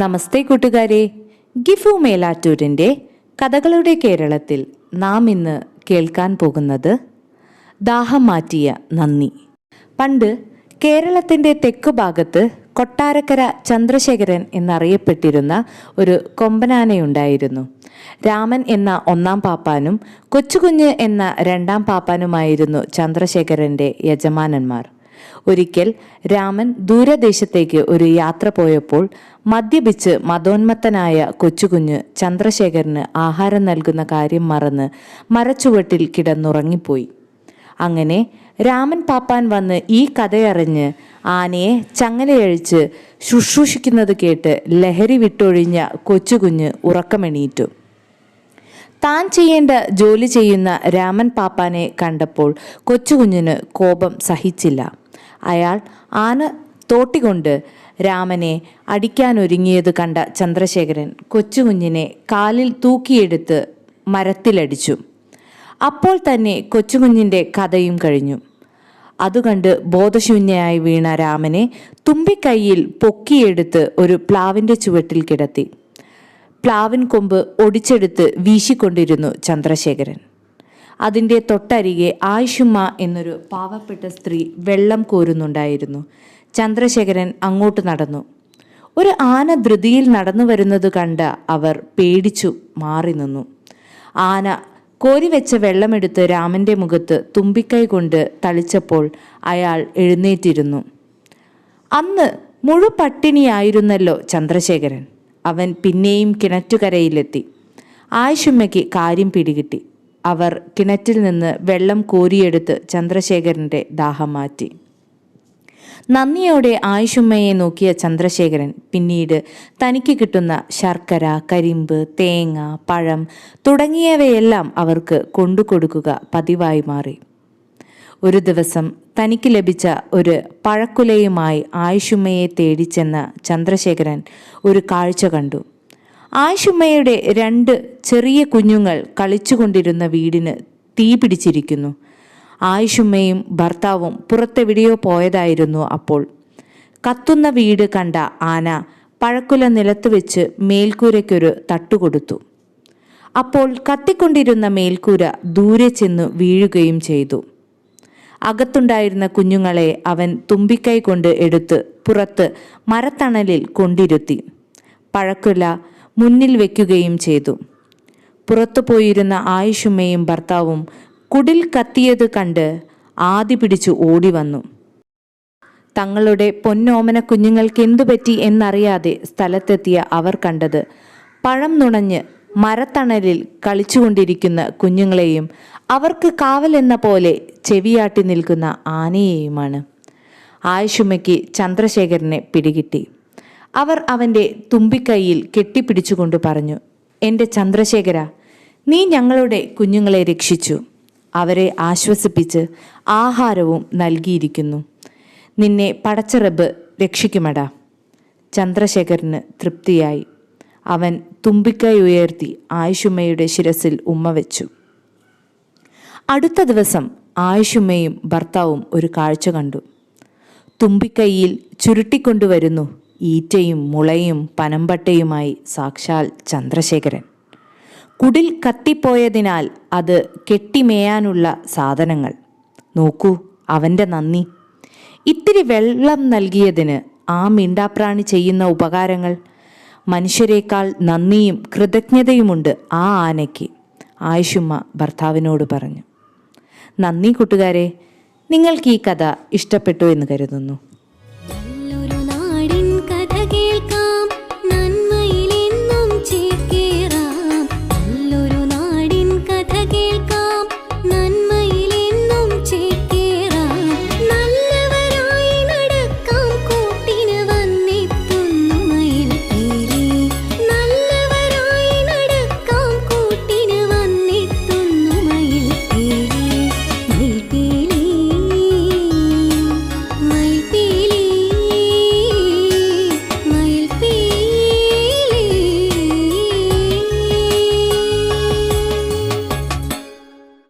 നമസ്തേ കൂട്ടുകാരെ. ഗിഫു മേലാറ്റൂരിന്റെ കഥകളുടെ കേരളത്തിൽ നാം ഇന്ന് കേൾക്കാൻ പോകുന്നത് ദാഹം മാറ്റിയ നന്ദി. പണ്ട് കേരളത്തിന്റെ തെക്കു ഭാഗത്ത് കൊട്ടാരക്കര ചന്ദ്രശേഖരൻ എന്നറിയപ്പെട്ടിരുന്ന ഒരു കൊമ്പനാനയുണ്ടായിരുന്നു. രാമൻ എന്ന ഒന്നാം പാപ്പാനും കൊച്ചുകുഞ്ഞ് എന്ന രണ്ടാം പാപ്പാനുമായിരുന്നു ചന്ദ്രശേഖരന്റെ യജമാനന്മാർ. ഒരിക്കൽ രാമൻ ദൂരദേശത്തേക്ക് ഒരു യാത്ര പോയപ്പോൾ മദ്യപിച്ച് മതോന്മത്തനായ കൊച്ചുകുഞ്ഞ് ചന്ദ്രശേഖരന് ആഹാരം നൽകുന്ന കാര്യം മറന്ന് മരച്ചുവട്ടിൽ കിടന്നുറങ്ങിപ്പോയി. അങ്ങനെ രാമൻ പാപ്പാൻ വന്ന് ഈ കഥയറിഞ്ഞ് ആനയെ ചങ്ങലയഴിച്ച് ശുശ്രൂഷിക്കുന്നത് കേട്ട് ലഹരി വിട്ടൊഴിഞ്ഞ കൊച്ചുകുഞ്ഞ് ഉറക്കമെണീറ്റു. താൻ ചെയ്യേണ്ട ജോലി ചെയ്യുന്ന രാമൻ പാപ്പാനെ കണ്ടപ്പോൾ കൊച്ചുകുഞ്ഞിന് കോപം സഹിച്ചില്ല. അയാൾ ആന തോട്ടികൊണ്ട് രാമനെ അടിക്കാനൊരുങ്ങിയത് കണ്ട ചന്ദ്രശേഖരൻ കൊച്ചുകുഞ്ഞിനെ കാലിൽ തൂക്കിയെടുത്ത് മരത്തിലടിച്ചു. അപ്പോൾ തന്നെ കൊച്ചുകുഞ്ഞിന്റെ കഥയും കഴിഞ്ഞു. അതുകണ്ട് ബോധശൂന്യയായി വീണ രാമനെ തുമ്പിക്കൈയിൽ പൊക്കിയെടുത്ത് ഒരു പ്ലാവിന്റെ ചുവട്ടിൽ കിടത്തി. പ്ലാവിൻ കൊമ്പ് ഒടിച്ചെടുത്ത് വീശിക്കൊണ്ടിരുന്നു ചന്ദ്രശേഖരൻ. അതിന്റെ തൊട്ടരികെ ആയിഷുമ്മ എന്നൊരു പാവപ്പെട്ട സ്ത്രീ വെള്ളം കോരുന്നുണ്ടായിരുന്നു. ചന്ദ്രശേഖരൻ അങ്ങോട്ട് നടന്നു. ഒരു ആന ധൃതിയിൽ നടന്നു വരുന്നത് കണ്ട് അവർ പേടിച്ചു മാറി നിന്നു. ആന കോരിവെച്ച വെള്ളമെടുത്ത് രാമന്റെ മുഖത്ത് തുമ്പിക്കൈ കൊണ്ട് തളിച്ചപ്പോൾ അയാൾ എഴുന്നേറ്റിരുന്നു. അന്ന് മുഴു പട്ടിണിയായിരുന്നല്ലോ ചന്ദ്രശേഖരൻ. അവൻ പിന്നെയും കിണറ്റുകരയിലെത്തി. ആയിഷുമ്മയ്ക്ക് കാര്യം പിടികിട്ടി. അവർ കിണറ്റിൽ നിന്ന് വെള്ളം കോരിയെടുത്ത് ചന്ദ്രശേഖരന്റെ ദാഹം മാറ്റി. നന്ദിയോടെ ആയിഷുമ്മയെ നോക്കിയ ചന്ദ്രശേഖരൻ പിന്നീട് തനിക്ക് കിട്ടുന്ന ശർക്കര കരിമ്പ് തേങ്ങ പഴം തുടങ്ങിയവയെല്ലാം അവർക്ക് കൊണ്ടുകൊടുക്കുക പതിവായി മാറി. ഒരു ദിവസം തനിക്ക് ലഭിച്ച ഒരു പഴക്കുലയുമായി ആയിഷുമ്മയെ തേടിച്ചെന്ന ചെന്ന ചന്ദ്രശേഖരൻ ഒരു കാഴ്ച കണ്ടു. ആയിഷുമ്മയുടെ രണ്ട് ചെറിയ കുഞ്ഞുങ്ങൾ കളിച്ചുകൊണ്ടിരുന്ന വീടിന് തീ പിടിച്ചിരിക്കുന്നു. ആയിഷുമ്മയും ഭർത്താവും പുറത്തെവിടെയോ പോയതായിരുന്നു അപ്പോൾ. കത്തുന്ന വീട് കണ്ട ആന പഴക്കുല നിലത്ത് വെച്ച് മേൽക്കൂരയ്ക്കൊരു തട്ടുകൊടുത്തു അപ്പോൾ കത്തിക്കൊണ്ടിരുന്ന മേൽക്കൂര ദൂരെ ചെന്ന് വീഴുകയും ചെയ്തു. അകത്തുണ്ടായിരുന്ന കുഞ്ഞുങ്ങളെ അവൻ തുമ്പിക്കൈ കൊണ്ട് എടുത്ത് പുറത്ത് മരത്തണലിൽ കൊണ്ടിരുത്തി. പഴക്കുല മുന്നിൽ വയ്ക്കുകയും ചെയ്തു. പുറത്തു പോയിരുന്ന ആയിഷുമ്മയും ഭർത്താവും കുടിൽ കത്തിയത് കണ്ട് ആദി പിടിച്ചു ഓടി വന്നു തങ്ങളുടെ പൊന്നോമന കുഞ്ഞുങ്ങൾക്ക് എന്തുപറ്റി എന്നറിയാതെ സ്ഥലത്തെത്തിയ അവർ കണ്ടത് പഴം നുണഞ്ഞ് മരത്തണലിൽ കളിച്ചുകൊണ്ടിരിക്കുന്ന കുഞ്ഞുങ്ങളെയും അവർക്ക് കാവലെന്ന പോലെ ചെവിയാട്ടി നിൽക്കുന്ന ആനയെയുമാണ്. ആയിഷുമ്മയ്ക്ക് ചന്ദ്രശേഖരനെ പിടികിട്ടി. അവർ അവന്റെ തുമ്പിക്കൈയിൽ കെട്ടിപ്പിടിച്ചുകൊണ്ട് പറഞ്ഞു എന്റെ ചന്ദ്രശേഖര നീ ഞങ്ങളുടെ കുഞ്ഞുങ്ങളെ രക്ഷിച്ചു. അവരെ ആശ്വസിപ്പിച്ച് ആഹാരവും നൽകിയിരിക്കുന്നു. നിന്നെ പടച്ചറബ് രക്ഷിക്കുമടാ. ചന്ദ്രശേഖരന് തൃപ്തിയായി. അവൻ തുമ്പിക്കൈ ഉയർത്തി ആയുഷുമ്മയുടെ ശിരസിൽ ഉമ്മ വെച്ചു. അടുത്ത ദിവസം ആയുഷുമ്മയും ഭർത്താവും ഒരു കാഴ്ച കണ്ടു. തുമ്പിക്കൈയിൽ ചുരുട്ടിക്കൊണ്ടുവരുന്നു. ഈറ്റയും മുളയും പനമ്പട്ടയുമായി സാക്ഷാൽ ചന്ദ്രശേഖരൻ. കുടിൽ കത്തിപ്പോയതിനാൽ അത് കെട്ടിമേയാനുള്ള സാധനങ്ങൾ. നോക്കൂ അവന്റെ നന്ദി. ഇത്തിരി വെള്ളം നൽകിയതിന് ആ മിണ്ടാപ്രാണി ചെയ്യുന്ന ഉപകാരങ്ങൾ. മനുഷ്യരെക്കാൾ നന്ദിയും കൃതജ്ഞതയുമുണ്ട് ആ ആനയ്ക്ക് ആയിഷുമ്മ ഭർത്താവിനോട് പറഞ്ഞു. നന്ദി കൂട്ടുകാരെ നിങ്ങൾക്ക് ഈ കഥ ഇഷ്ടപ്പെട്ടു എന്ന് കരുതുന്നു.